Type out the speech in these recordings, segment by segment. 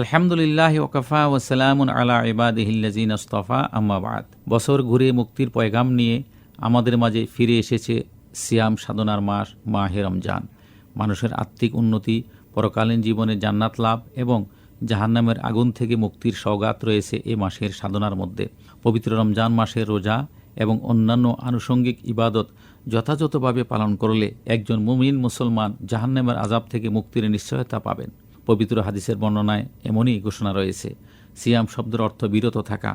আলহামদুলিল্লাহ ওকফা ওসালামুন আলা ইবাদ ইবাদিহিল্লাজিন আস্তফা আম্মাবাদ বছর ঘুরে মুক্তির পয়গাম নিয়ে আমাদের মাঝে ফিরে এসেছে সিয়াম সাধনার মাস, মাহে রমজান। মানুষের আত্মিক উন্নতি, পরকালীন জীবনে জান্নাত লাভ এবং জাহান্নামের আগুন থেকে মুক্তির সওগাত রয়েছে এ মাসের সাধনার মধ্যে। পবিত্র রমজান মাসের রোজা এবং অন্যান্য আনুষঙ্গিক ইবাদত যথাযথভাবে পালন করলে একজন মুমিন মুসলমান জাহান্নামের আজাব থেকে মুক্তির নিশ্চয়তা পাবেন। পবিত্র হাদিসের বর্ণনায় এমনই ঘোষণা রয়েছে। সিয়াম শব্দের অর্থ বিরত থাকা,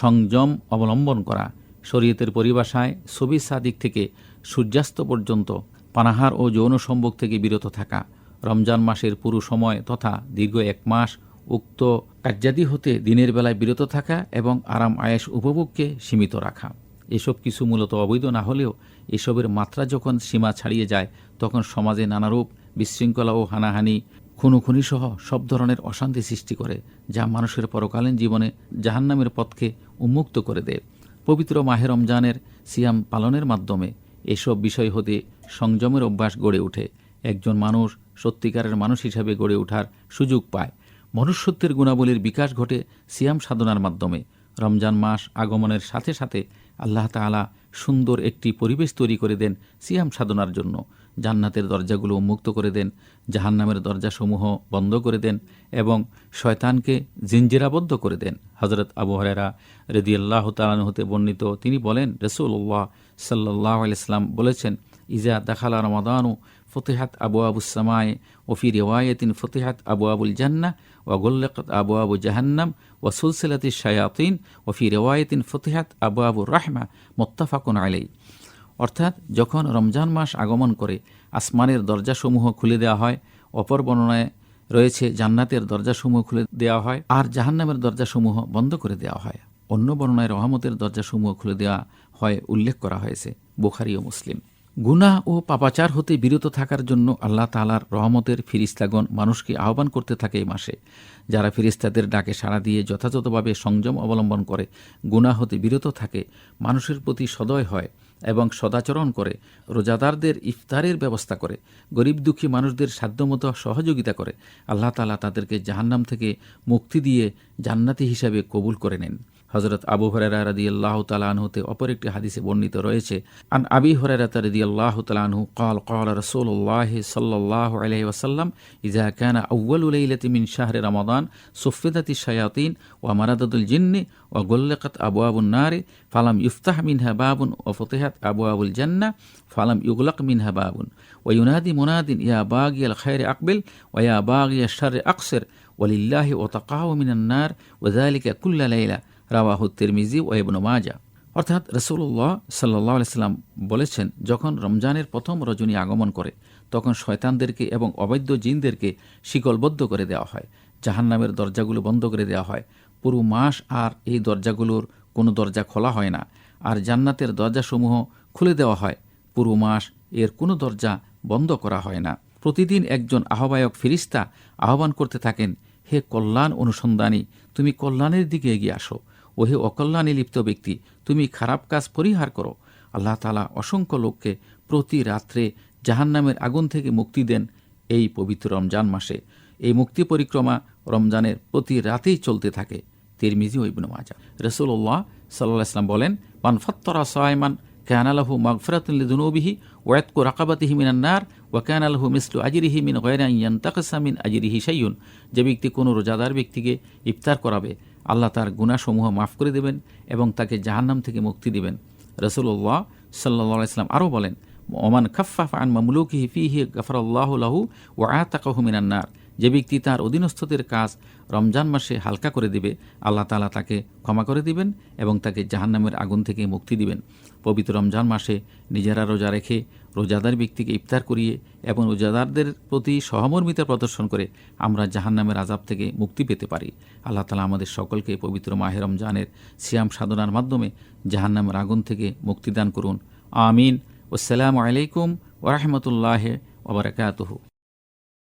সংযম অবলম্বন করা, শরীয়তের পরিভাষায় ছবি সাদিক থেকে সূর্যাস্ত পর্যন্ত পানাহার ও যৌন সম্ভোগ থেকে বিরত থাকা, রমজান মাসের পুরো সময় তথা দীর্ঘ এক মাস উক্ত কার্যাদি হতে দিনের বেলায় বিরত থাকা এবং আরাম আয়েস উপভোগকে সীমিত রাখা। এসব কিছু মূলত অবৈধ না হলেও এসবের মাত্রা যখন সীমা ছাড়িয়ে যায়, তখন সমাজে নানারূপ বিশৃঙ্খলা ও হানাহানি খুনোখুনি সহ সব ধরনের অশান্তি সৃষ্টি করে, যা মানুষের পরকালীন জীবনে জাহান্নামের পথকে উন্মুক্ত করে দেয়। পবিত্র মাহে রমজানের সিয়াম পালনের মাধ্যমে এসব বিষয় হতে সংযমের অভ্যাস গড়ে ওঠে। একজন মানুষ সত্যিকারের মানুষ হিসাবে গড়ে ওঠার সুযোগ পায়। মনুষ্যত্বের গুণাবলীর বিকাশ ঘটে সিয়াম সাধনার মাধ্যমে। রমজান মাস আগমনের সাথে সাথে আল্লাহ তাআলা সুন্দর একটি পরিবেশ তৈরি করে দেন সিয়াম সাধনার জন্য। জান্নাতের দরজাগুলো উন্মুক্ত করে দেন, জাহান্নামের দরজাসমূহ বন্ধ করে দেন এবং শয়তানকে জিঞ্জিরাবদ্ধ করে দেন। হজরত আবু হরেরা রেদি আল্লাহ তালান হতে বর্ণিত, তিনি বলেন রসুল্লাহ সাল্লাহ আলাইসলাম বলেছেন, ইজা দাখালা রমাদানু ফতেহাত আবু আবুসামায় ওফি রেওয়ায়তিন ফতেহাত আবু আবুল জান্না ওয়াগুল্লাকত আবু আবু জাহান্নাম ও ওয়াসুলসিলাতি শায়াতিন ওফি রেওয়ায়তিন ফতেহাত আবু আবু রাহমা মোত্তাফাকুন আলাই অর্থাৎ যখন রমজান মাস আগমন করে, আসমানের দরজাসমূহ খুলে দেওয়া হয়, অপর বর্ণনায় রয়েছে জান্নাতের দরজাসমূহ খুলে দেওয়া হয় আর জাহান্নামের দরজাসমূহ বন্ধ করে দেওয়া হয়। অন্য বর্ণনায় রহমতের দরজাসমূহ খুলে দেওয়া হয় উল্লেখ করা হয়েছে, বুখারি ও মুসলিম। গুনাহ ও পাপাচার হতে বিরত থাকার জন্য আল্লাহ তালার রহমতের ফিরিস্তাগণ মানুষকে আহ্বান করতে থাকে এই মাসে। যারা ফিরিস্তাদের ডাকে সাড়া দিয়ে যথাযথভাবে সংযম অবলম্বন করে, গুনাহ হতে বিরত থাকে, মানুষের প্রতি সদয় হয় এবং সদাচরণ করে, রোজাদারদের ইফতারের ব্যবস্থা করে, গরিব দুঃখী মানুষদের সাধ্যমতো সহযোগিতা করে, আল্লাহ তালা তাদেরকে জাহান্নাম থেকে মুক্তি দিয়ে জান্নাতি হিসাবে কবুল করে নেন। হজরত আবু হরেরা রাদি আল্লাহ তালাহতে অপর একটি হাদিসে বর্ণিত রয়েছে, আন আবি হরেরাত রদি আল্লাহ তালাহু কল কল রসুল্লাহ সাল্লাহ আলহি ওসাল্লাম ইজা কানা আউ্বাল উলাইলতি মিন শাহরে রমাদান, সুফিদাতি শায়াতিন ও মারাদুল জিন্নি ও গোল্লেকত আবু আবুল নারে, ফালাম ইফতাহ মিনহা বাবুন ও ফতেহাত আবু আবুল জান্না, ফালাম ইউগলক মিনহা বাবুন ও ইউনাদি মুনাদিন, ইয়া বাগিয়াল খায়রে আকবিল ও ইয়া বাগিয়া শারে আকসের ওলিল্লাহি ও তাকাহ মিনান্নার ওজালিকা কুল্লা লাইলা। রাওয়াহু তিরমিজি ও ইবনু মাজা অর্থাৎ রসুল্লাহ সাল্লাহ আলাইসাল্লাম বলেছেন, যখন রমজানের প্রথম রজনী আগমন করে, তখন শয়তানদেরকে এবং অবৈধ জিনদেরকে শিকলবদ্ধ করে দেওয়া হয়, জাহান্নামের দরজাগুলো বন্ধ করে দেওয়া হয়। পুরো মাস আর এই দরজাগুলোর কোনো দরজা খোলা হয় না, আর জান্নাতের দরজাসমূহ খুলে দেওয়া হয়। পুরো মাস এর কোনো দরজা বন্ধ করা হয় না। প্রতিদিন একজন আহ্বায়ক ফিরিস্তা আহ্বান করতে থাকেন হে কল্যাণ অনুসন্ধানী, তুমি কল্যাণের দিকে এগিয়ে আসো। ও হে অকল্যাণে লিপ্ত ব্যক্তি, তুমি খারাপ কাজ পরিহার করো। আল্লাহ তালা অসংখ্য লোককে প্রতি রাত্রে জাহান্নামের আগুন থেকে মুক্তি দেন এই পবিত্র রমজান মাসে। এই মুক্তি পরিক্রমা রমজানের প্রতি রাতেই চলতে থাকে, তিরমিজি ও ইবনু মাজা রসুল্লাহ সাল্লাহ ইসলাম বলেন মানফত্তরা সায়মান কেয়ানালাহু মগফরাতুল্লিদুনবিহি ওয়াতকু রাকাবাতিহি মিনান্নার ওয়াকান আলহু মিসলু আজিরিহি মিন গয়রাইয়ান তাকসা মিন আজিরিহি সাইয়ুন যে ব্যক্তি কোনো রোজাদার ব্যক্তিকে ইফতার করাবে, আল্লাহ তার গুণাসমূহ মাফ করে দেবেন এবং তাকে জাহান্নাম থেকে মুক্তি দেবেন। রসুল্লাহ সাল্লা ইসলাম আরও বলেন, ওমান খাফাফ আন মামলুকি হিফি হি গফর আল্লাহ লাহু ও আহ তাকাহু মিনান্নার যে ব্যক্তি তার অধীনস্থদের কাজ রমজান মাসে হালকা করে দিবে, আল্লাহ তালা তাকে ক্ষমা করে দিবেন এবং তাকে জাহান্নামের আগুন থেকে মুক্তি দিবেন। পবিত্র রমজান মাসে নিজেরা রোজা রেখে রোজাদার ব্যক্তিকে ইফতার করিয়ে এবং রোজাদারদের প্রতি সহমর্মিতা প্রদর্শন করে আমরা জাহান্নামের আজাব থেকে মুক্তি পেতে পারি। আল্লাহ তালা আমাদের সকলকে পবিত্র মাহে রমজানের সিয়াম সাধনার মাধ্যমে জাহান্নামের আগুন থেকে মুক্তিদান করুন। আমিন। আসসালামু আলাইকুম ওরহমতুল্লাহ ওবরাকাতহু